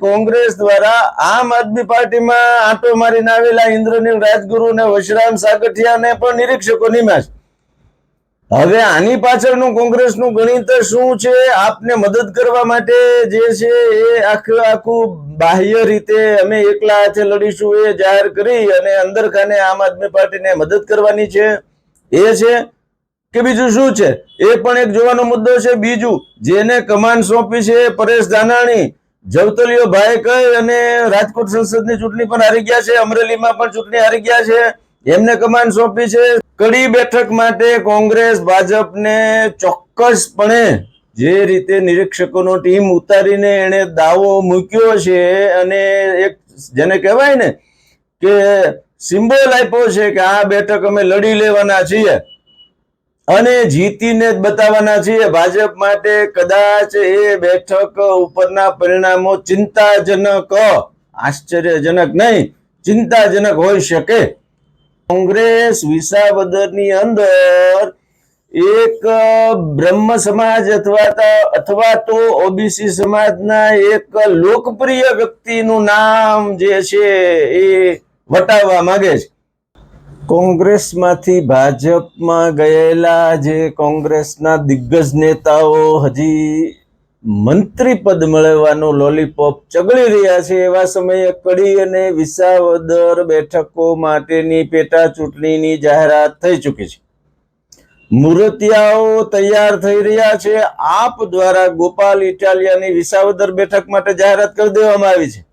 કોંગ્રેસ દ્વારા આમ આદમી પાર્ટીમાં આંટો મારીને આવેલા ઇન્દ્રનીલ રાજગુરુ અને વશરામ સાગઠિયાને પણ નિરીક્ષકો નિમ્યા છે હવે આની પાછળનું કોંગ્રેસનું ગણિત શું છે? આપને મદદ કરવા માટે જે છે એ આખું આખું બાહ્ય રીતે અમે એકલા હાથે લડીશું એ જાહેર કરી અને અંદર ખાને આમ આદમી પાર્ટીને મદદ કરવાની છે. એ છે કે બીજું શું છે? એ પણ એક જોવાનો મુદ્દો છે. બીજું, જેને કમાન સોંપી છે પરેશ ધાનાણી જવતલીઓ ભાઈ કઈ અને રાજકોટ સંસદની ચૂંટણી પણ હારી ગયા છે, અમરેલીમાં પણ ચૂંટણી હારી ગયા છે, એમને કમાન સોંપી છે. કડી બેઠક માટે કોંગ્રેસ, ભાજપને ચોક્કસપણે જે રીતે નિરીક્ષકોનો ટીમ ઉતારીને એને દાવો મૂક્યો છે અને એક જેને કહેવાય ને કે સિમ્બોલ આપ્યો છે કે આ બેઠક અમે લડી લેવાના છીએ અને જીતીને જ બતાવવાના છીએ. ભાજપ માટે કદાચ એ બેઠક ઉપરના પરિણામો ચિંતાજનક, આશ્ચર્યજનક નહીં, ચિંતાજનક હોઈ શકે. કોંગ્રેસ વિસાવદરની અંદર એક બ્રહ્મ સમાજ અથવા અથવા તો ઓબીસી સમાજના એક લોકપ્રિય વ્યક્તિનું નામ જે છે એ વટાવવા માંગે છે. કોંગ્રેસમાંથી ભાજપમાં ગયેલા જે કોંગ્રેસના દિગ્ગજ નેતાઓ હજી મંત્રી પદ મેળવવાનું લોલીપોપ ચગળી રહ્યા છે એવા સમયે કડી અને વિસાવદર બેઠકો માટેની પેટા ચૂંટણીની જાહેરાત થઈ ચૂકી છે. મૂર્તિયાઓ તૈયાર થઈ રહ્યા છે. આપ દ્વારા ગોપાલ ઇટાલિયાની વિસાવદર બેઠક માટે જાહેરાત કરી દેવામાં આવી છે.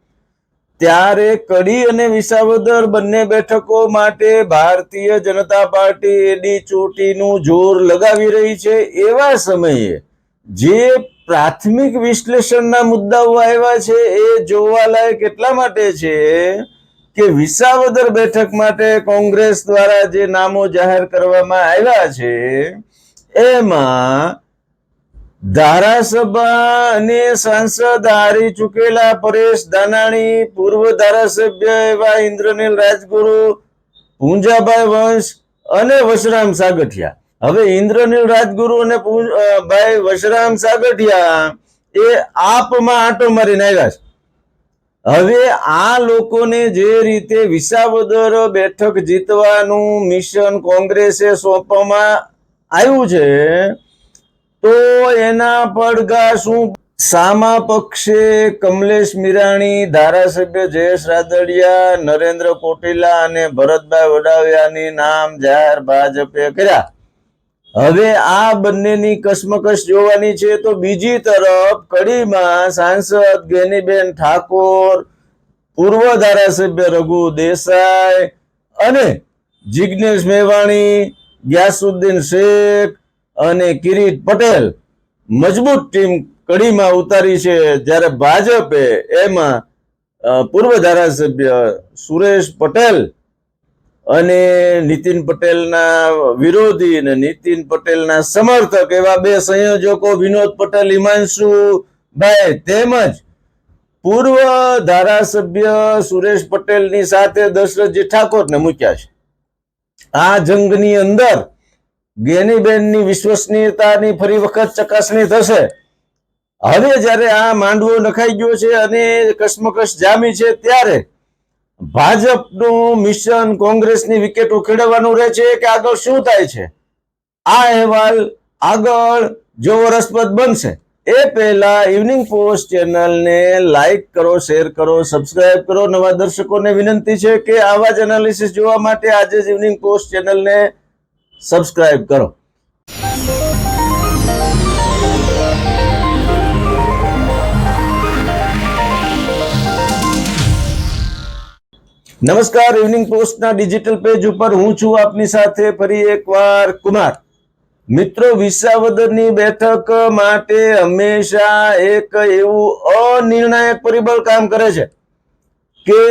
ત્યારે કડી અને વિસાવદર બંને બેઠકો માટે ભારતીય જનતા પાર્ટી એડી ચોટીનું જોર લગાવી રહી છે. એવા સમયે જે પ્રાથમિક વિશ્લેષણના મુદ્દાઓ આવ્યા છે એ જોવાલાયક એટલા માટે છે કે વિસાવદર બેઠક માટે કોંગ્રેસ દ્વારા જે નામો જાહેર કરવામાં આવ્યા છે, એમાં ધારાસભા અને સાંસદ હારી ચૂકેલા પરેશ દાનાણી પૂર્વ ધારાસભ્ય એવા ઇન્દ્રનીલ રાજગુરુ, પૂંજાભાઈ વંશ અને વશરામ સાગઠિયા. હવે ઇન્દ્રનીલ રાજગુરુ અને ભાઈ વશરામ સાગઠિયા એ આપમાં આંટો મારીને આવ્યા છે. હવે આ લોકોને જે રીતે વિસાવદર બેઠક જીતવાનું મિશન કોંગ્રેસે સોંપવામાં આવ્યું છે તો એના પડઘા શું? સામા પક્ષે કમલેશ મીરાણી, ધારાસભ્ય જયેશ રાદડિયા, નરેન્દ્ર કોટીલા અને ભરતભાઈ વડાવિયાની નામ જાહેર ભાજપે કર્યા. હવે આ બંનેની કસમકસ જોવાની છે તો બીજી તરફ કડીમાં સાંસદ ગેનીબેન ઠાકોર, પૂર્વ ધારાસભ્ય રઘુ દેસાઈ અને જિજ્ઞેશ મેવાણી, ગ્યાસુદ્દીન શેખ અને કિરીટ પટેલ મજબૂત ટીમ કડીમાં ઉતારી છે જ્યારે ભાજપે એમાં પૂર્વ ધારાસભ્ય સુરેશ પટેલ અને નીતિન પટેલના વિરોધી અને નીતિન પટેલના સમર્થક એવા બે સંયોજકો, વિનોદ પટેલ હિમાંશુ ભાઈ તેમજ પૂર્વ ધારાસભ્ય સુરેશ પટેલની સાથે દશરથજી ઠાકોરને મૂક્યા છે. આ જંગની અંદર ગેનીબેનની વિશ્વસનીયતાની ફરી વખત ચકાસણી થશે. હવે જ્યારે આ માંડવો નખાઈ ગયો છે અને કસમકસ જામી છે ત્યારે ભાજપનું મિશન કોંગ્રેસની વિકેટ ઉખેડવાનું રહે છે કે આગળ શું થાય છે? આ અહેવાલ આગળ જોવો રસપ્રદ બનશે. એ પહેલા ઇવનિંગ પોસ્ટ ચેનલને લાઈક કરો શેર કરો સબસ્ક્રાઇબ કરો. નવા દર્શકોને વિનંતી છે કે આવા જ એનાલિસિસ જોવા માટે આજે જ ઇવનિંગ પોસ્ટ ચેનલને સબસ્ક્રાઇબ કરો. નમસ્કાર ઇવનિંગ પોસ્ટના ડિજિટલ પેજ ઉપર હું છું આપની સાથે ફરી એકવાર કુમાર. મિત્રો, વિસાવદરની બેઠક માટે હંમેશા એક એવું અનિર્ણાયક પરિબળ કામ કરે છે. કે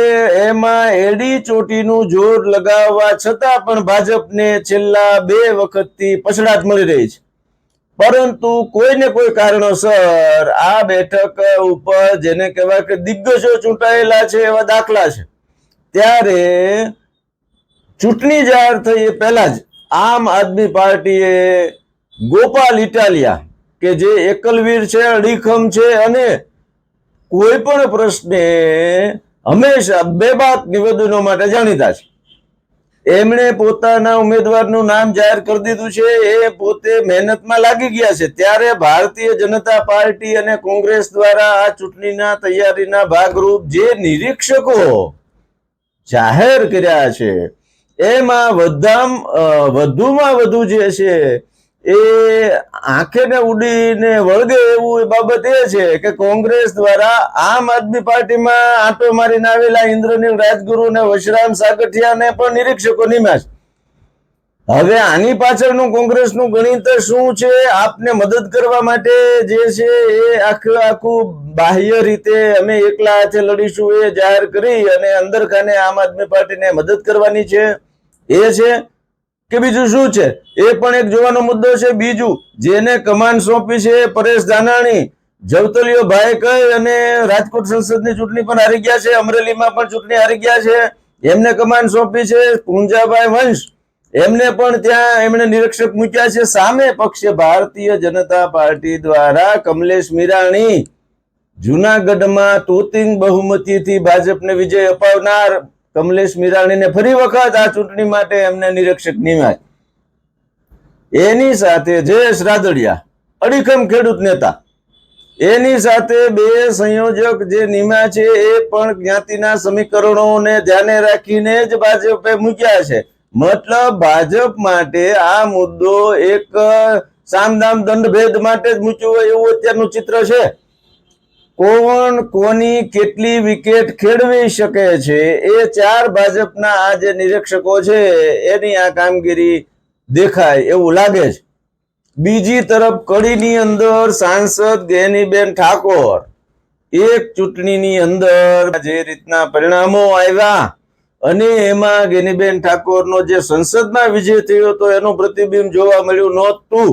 એમાં એડી ચોટીનું જોર લગાવવા છતાં પણ ભાજપને છેલ્લા બે વખતથી પછડાટ મળી રહી છે. પરંતુ કોઈને કોઈ કારણોસર આ બેઠક ઉપર જેને કહેવાય કે દિગ્ગજો ચૂંટાયેલા છે એવા દાખલા છે. ત્યારે ચૂંટણી જાહેર થઈ એ પહેલા જ આમ આદમી પાર્ટીએ ગોપાલ ઇટાલિયા કે જે એકલવીર છે, અડીખમ છે અને કોઈ પણ પ્રશ્ને હંમેશા બેબાક નિવેદનો માટે જાણીતા છે. એમણે પોતાના ઉમેદવારનું નામ જાહેર કરી દીધું છે, એ પોતે મહેનતમાં લાગી ગયા છે. ત્યારે ભારતીય જનતા પાર્ટી અને કોંગ્રેસ દ્વારા આ ચૂંટણીના તૈયારીના ભાગરૂપ જે નિરીક્ષકો જાહેર કર્યા છે, એમાં વધામ વધુમાં વધુ જે છે એ આંખે ને ઉડીને વળગે એવું બાબત એ છે કે કોંગ્રેસ દ્વારા આમ આદમી પાર્ટીમાં આંટો મારીને આવેલા ઇન્દ્રનીલ રાજગુરુ ને વશરામ સાગઠિયાને પણ નિરીક્ષકો નિમ્યા છે. હવે આની પાછળનું કોંગ્રેસનું ગણિત શું છે? આપને મદદ કરવા માટે જે છે એ આખું આખું બાહ્ય રીતે અમે એકલા હાથે લડીશું એ જાહેર કરી અને અંદર ખાને આમ આદમી પાર્ટીને મદદ કરવાની છે. એ છે કે બીજું શું છે? એ પણ એક જોવાનો મુદ્દો છે. બીજું, જેને કમાન સોંપી છે પરેશ ધાનાણી. જવતલીઓ ભાઈ કહી અને રાજકોટ સંસદની ચૂંટણી પણ હારી ગયા છે. અમરેલીમાં પણ ચૂંટણી હારી ગયા છે. એમને કમાન સોંપી છે પૂંજાભાઈ વંશ. એમને પણ ત્યાં એમણે નિરીક્ષક મૂક્યા છે. સામે પક્ષે ભારતીય જનતા પાર્ટી દ્વારા કમલેશ મીરાણી. જુનાગઢમાં તોતિંગ બહુમતીથી ભાજપને વિજય અપાવનાર કમલેશ મીરાણીને ફરી વખત આ ચૂંટણી માટે એમને નિરીક્ષક નિમાય. એની સાથે જયેશ રાદડિયા, અડીખમ ખેડૂત નેતા. એની સાથે બે સંયોજક જે નિમા છે એ પણ જ્ઞાતિના સમીકરણોને ધ્યાને રાખીને જ ભાજપે મૂક્યા છે. મતલબ ભાજપ માટે આ મુદ્દો એક સામદામ દંડભેદ માટે જ મૂક્યો હોય એવું અત્યારનું ચિત્ર છે. કોણ કોની કેટલી વિકેટ ખેડવી શકે છે? એ ચાર ભાજપના આ જે નિરીક્ષકો છે, એની આ કામગીરી દેખાય એવું લાગે છે. બીજી તરફ કડીની અંદર સાંસદ ગેનીબેન ઠાકોર. એક ચૂંટણીની અંદર જે રીતના પરિણામો આવ્યા અને એમાં ગેનીબેન ઠાકોરનો જે સંસદમાં વિજય થયો હતો એનું પ્રતિબિંબ જોવા મળ્યું નહોતું.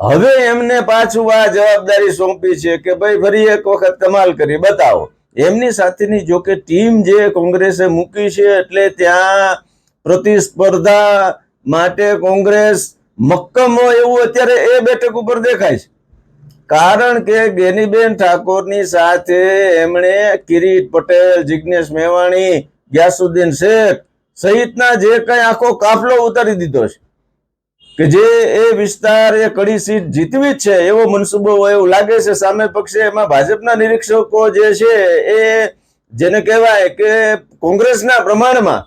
હવે એમને પાછું આ જવાબદારી સોંપી છે કે ભાઈ ફરી એક વખત કમાલ કરી. બતાવો. એમની સાથેની જો કે ટીમ જે કોંગ્રેસે મૂકી છે એટલે ત્યાં પ્રતિસ્પર્ધા માટે કોંગ્રેસ મક્કમ હોય એવું અત્યારે એ બેઠક ઉપર દેખાય છે. કારણ કે ગેનીબેન ઠાકોરની સાથે એમણે કિરીટ પટેલ, જિગ્નેશ મેવાણી, ગ્યાસુદ્દીન શેખ સહિતના જે કઈ આખો કાફલો ઉતારી દીધો છે. કે જે એ વિસ્તાર એ કડી સીટ જીતવી જ છે, એવો મનસુબો હોય એવું લાગે છે. સામે પક્ષે એમાં ભાજપના નિરીક્ષકો જે છે એ જેને કહેવાય કે કોંગ્રેસના પ્રમાણમાં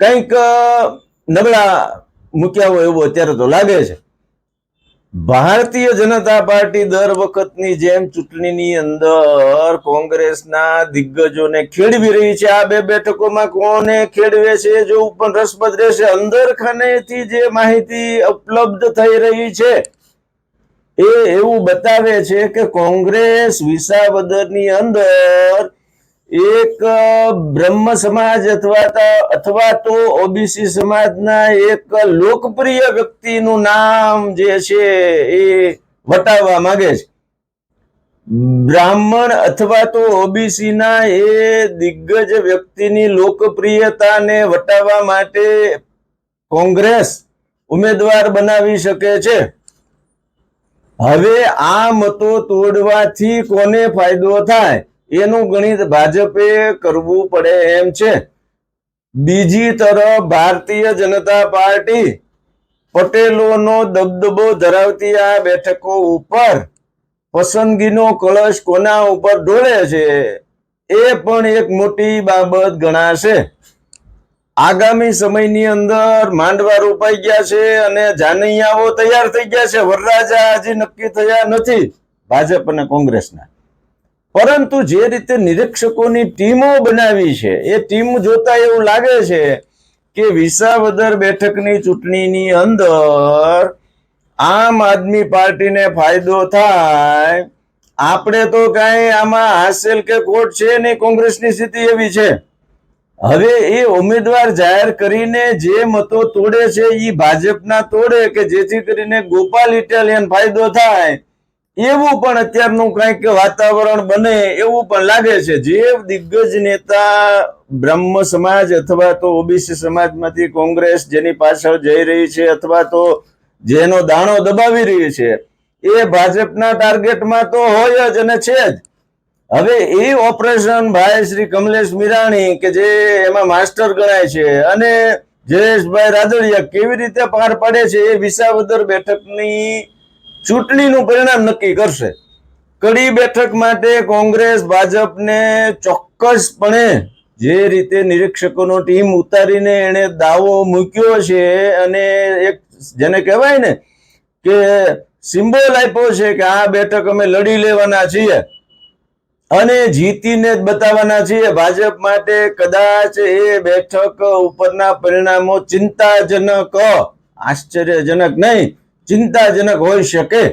કંઈક નબળા મૂક્યા હોય એવું અત્યારે તો લાગે છે. ભારતીય જનતા પાર્ટી દર વખતની જેમ ચૂંટણીની અંદર કોંગ્રેસના દિગ્ગજોને ખેડવી રહી છે. આ બે બેઠકોમાં કોને ખેડવે છે એ જોવું પણ રસપ્રદ રહેશે. અંદર ખાનેથી જે માહિતી ઉપલબ્ધ થઈ રહી છે એ એવું બતાવે છે કે કોંગ્રેસ વિસાવદરની અંદર એક બ્રહ્મ સમાજ અથવા અથવા તો ઓબીસી સમાજના એક લોકપ્રિય વ્યક્તિનું નામ જે છે એ વટાવવા માંગે છે. બ્રાહ્મણ અથવા તો ઓબીસી ના એ દિગ્ગજ વ્યક્તિની લોકપ્રિયતાને વટાવવા માટે કોંગ્રેસ ઉમેદવાર બનાવી શકે છે. હવે આ મતો તોડવાથી કોને ફાયદો થાય? એનું ગણિત ભાજપે કરવું પડે એમ છે. બીજી તરફ ભારતીય જનતા પાર્ટી પટેલોનો દબદબો ધરાવતી આ બેઠકો ઉપર પસંદગીનો કળશ કોના ઉપર ઢોળે છે એ પણ એક મોટી બાબત ગણાશે. આગામી સમયની અંદર માંડવા રોપાઈ ગયા છે અને જાનૈયાઓ તૈયાર થઈ ગયા છે. વરરાજા હજી નક્કી થયા નથી ભાજપ અને કોંગ્રેસના. પરંતુ જે રીતે નિરીક્ષકોની ટીમો બનાવી છે, એ ટીમ જોતા એવું લાગે છે કે વિસાવદર બેઠકની ચૂંટણીની અંદર આમ આદમી પાર્ટીને ફાયદો થાય. આપણે તો કાંઈ આમાં હાસિલ કે કોટ છે નહીં, કોંગ્રેસની સ્થિતિ એવી છે. હવે એ ઉમેદવાર જાહેર કરીને જે મતો તોડે છે એ ભાજપના તોડે કે જેથી કરીને ગોપાલ ઇટાલિયન ફાયદો થાય. એવું પણ અત્યારનું કંઈક વાતાવરણ બને એવું પણ લાગે છે. જે દિગ્ગજ નેતા બ્રહ્મ સમાજ અથવા તો ઓબીસી સમાજમાંથી કોંગ્રેસ જેની પાછળ જઈ રહી છે અથવા તો જેનો દાણો દબાવી રહી છે, એ ભાજપના ટાર્ગેટમાં તો હોય જ અને છે જ. હવે એ ઓપરેશન ભાઈ શ્રી કમલેશ મીરાણી કે જે એમાં માસ્ટર ગણાય છે અને જયેશભાઈ રાદડિયા કેવી રીતે પાર પાડે છે એ વિસાવદર બેઠકની ચૂંટણીનું પરિણામ નક્કી કરશે. કડી બેઠક માટે કોંગ્રેસ, ભાજપને ચોક્કસપણે જે રીતે નિરીક્ષકોનો ટીમ ઉતારીને એણે દાવો મૂક્યો છે અને એક જેને કહેવાય ને કે સિમ્બોલ આપ્યો છે કે આ બેઠક અમે લડી લેવાના છીએ અને જીતીને જ બતાવવાના છીએ. ભાજપ માટે કદાચ એ બેઠક ઉપરના પરિણામો ચિંતાજનક, આશ્ચર્યજનક નહીં. ચિંતાજનક હોઈ શકે.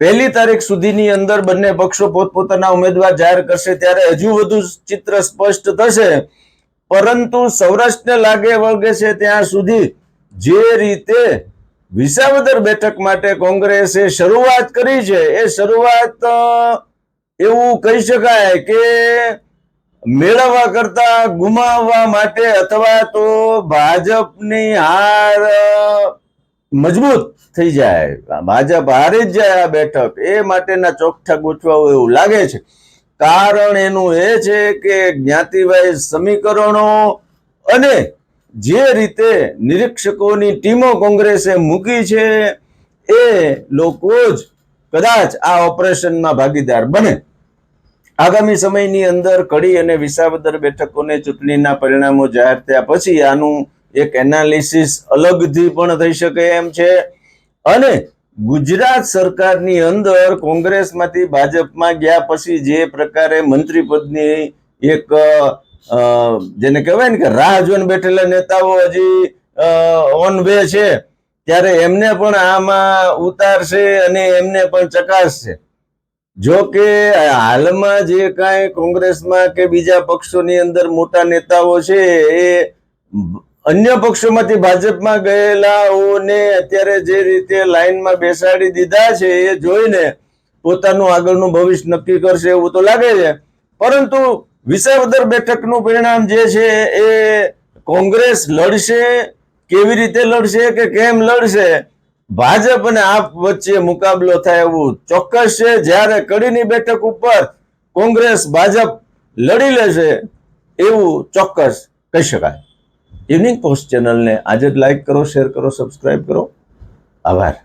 પહેલી તારીખ સુધીની અંદર બંને પક્ષો પોતપોતાના ઉમેદવાર જાહેર કરશે ત્યારે હજુ વધુ ચિત્ર સ્પષ્ટ થશે. પરંતુ સૌરાષ્ટ્રને લાગે વળગે છે ત્યાં સુધી જે રીતે વિસાવદર બેઠક માટે કોંગ્રેસે શરૂઆત કરી છે, એ શરૂઆત એવું કહી શકાય કે મેળવવા કરતા ગુમાવવા માટે અથવા તો ભાજપની હાર મજબૂત થઈ જાય. ભાજપ હારી જ જાય આ બેઠક. એ માટેના ચોકઠા ગોઠવાઓ એવું લાગે છે. કારણ એનું એ છે કે જ્ઞાતિવાય સમીકરણો અને જે રીતે નિરીક્ષકોની ટીમો કોંગ્રેસે મૂકી છે, એ લોકો જ કદાચ આ ઓપરેશનમાં ભાગીદાર બને. આગામી સમયની અંદર કડી અને વિસાવદર બેઠકોને ચૂંટણીના પરિણામો જાહેર થયા પછી આનું એક એનાલિસિસ અલગથી પણ થઈ શકે એમ છે. અને ગુજરાત સરકારની અંદર કોંગ્રેસમાંથી ભાજપમાં ગયા પછી જે પ્રકારે મંત્રી પદની એક જેને કહેવાય ને કે રાહ જોઈને બેઠેલા નેતાઓ હજી ઓન વે છે. ત્યારે એમને પણ આમાં ઉતારશે અને એમને પણ ચકાસશે જો કે હાલમાં જે કાંઈ કોંગ્રેસમાં કે બીજા પક્ષોની અંદર મોટા નેતાઓ છે એ અન્ય પક્ષોમાંથી ભાજપમાં ગયેલાઓને અત્યારે જે રીતે લાઈનમાં બેસાડી દીધા છે, એ જોઈને પોતાનું આગળનું ભવિષ્ય નક્કી કરશે એવું તો લાગે છે. પરંતુ વિસાવદર બેઠકનું પરિણામ જે છે, એ કોંગ્રેસ લડશે, કેવી રીતે લડશે કે કેમ લડશે, ભાજપ અને આપ વચ્ચે મુકાબલો થાય એવું ચોક્કસ છે. જ્યારે કડીની બેઠક ઉપર કોંગ્રેસ, ભાજપ લડી લેશે એવું ચોક્કસ કહી શકાય. ઇવનિંગ પોસ્ટ ચેનલને આજે જ લાઈક કરો શેર કરો સબસ્ક્રાઈબ કરો. આભાર.